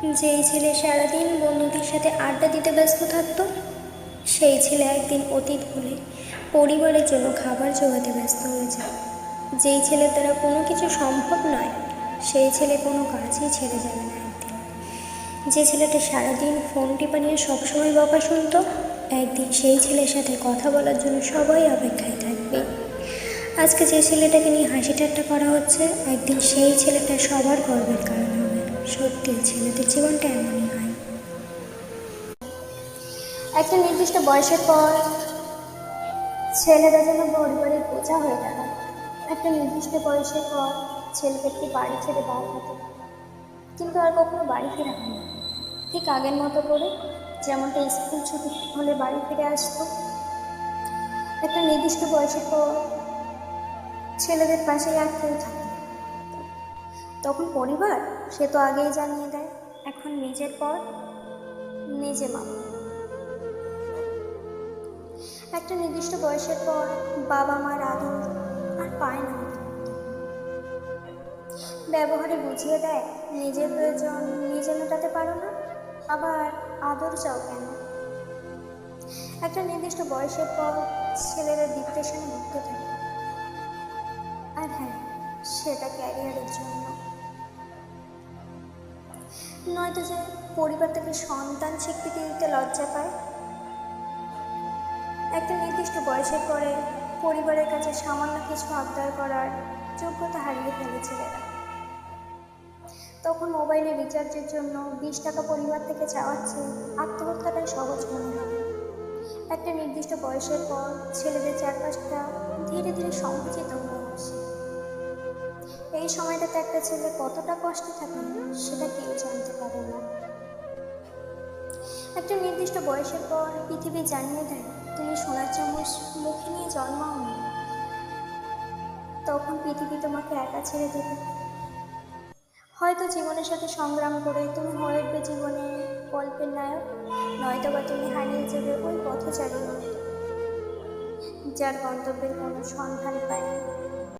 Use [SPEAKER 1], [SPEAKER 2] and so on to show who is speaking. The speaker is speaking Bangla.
[SPEAKER 1] যেই ছেলে সারাদিন বন্ধুদের সাথে আড্ডা দিতে ব্যস্ত থাকতো, সেই ছেলে একদিন অতীত ভুলে পরিবারের জন্য খাবার জোগাতে ব্যস্ত হয়ে যায় যেই ছেলে দ্বারা কোনো কিছু সম্ভব নয়, সেই ছেলে কোনো কাজই ছেড়ে যাবে না একদিন। যে ছেলেটা সারাদিন ফোন টিপা নিয়ে সবসময় বকা শুনতো, একদিন সেই ছেলের সাথে কথা বলার জন্য সবাই অপেক্ষায় থাকবে। আজকে যে ছেলেটাকে নিয়ে হাসি ঠাট্টা করা হচ্ছে, একদিন সেই ছেলেটা সবার গর্বের কারণ হবে। সত্যি, ছেলেদের জীবনটা এমনই হয়। একটা নির্দিষ্ট বয়সের পর ছেলেরা যেন পরিবারের বোঝা হয়ে দাঁড়ায়। একটা নির্দিষ্ট বয়সের পর ছেলেদেরকে বাড়ি ছেড়ে বার হতে। কিন্তু আর কখনো বাড়ি ফেরা হয় না ঠিক আগের মতো করে যেমনটা স্কুল ছুটি হলে বাড়ি ফিরে আসতো, একটা নির্দিষ্ট বয়সের পর ছেলেদের পাশে আর কেউ থাকে তখন পরিবার সে তো আগেই জানিয়ে দেয়, এখন নিজের পর নিজে মা। একটা নির্দিষ্ট বয়সের পর বাবা মার আদর আর পায় না। ব্যবহারে বুঝিয়ে দেয়, নিজের প্রয়োজন নিজে মেটাতে পারো না, আবার আদর চাও কেন? একটা নির্দিষ্ট বয়সের পর ছেলেরা ডিপ্রেশনে ভুগতে থাকে। আর হ্যাঁ সেটা ক্যারিয়ারের জন্য। নয়তো যে পরিবার থেকে সন্তান স্বীকৃতি দিতে লজ্জা পায়? একটা নির্দিষ্ট বয়সের পরে পরিবারের কাছে সামান্য কিছু আবদার করার যোগ্যতা হারিয়ে ফেলে ছেলেরা। তখন মোবাইলে রিচার্জের জন্য বিশ টাকা পরিবার থেকে চাওয়াচ্ছে আত্মহত্যাটাই সহজ মনে হয়। একটা নির্দিষ্ট বয়সের পর ছেলেদের চারপাশটা ধীরে ধীরে সংকুচিত হয়ে এই সময়টাতে একটা ছেলে কতটা কষ্টে থাকে সেটা কেউ জানতে পারে না। একটা নির্দিষ্ট বয়সের পর পৃথিবী জানিয়ে দেয়, তুমি সোনার চামচ মুখে নিয়ে জন্মাওনি। তখন পৃথিবী তোমাকে একা ছেড়ে দেবে। হয়তো জীবনের সাথে সংগ্রাম করে তুমি হয়ে উঠবে জীবনে গল্পের নায়ক নয়তো বা তুমি হারিয়ে যাবে ওই পথচারীর মতো, যার গন্তব্যের কোনো সন্ধান পায়নি।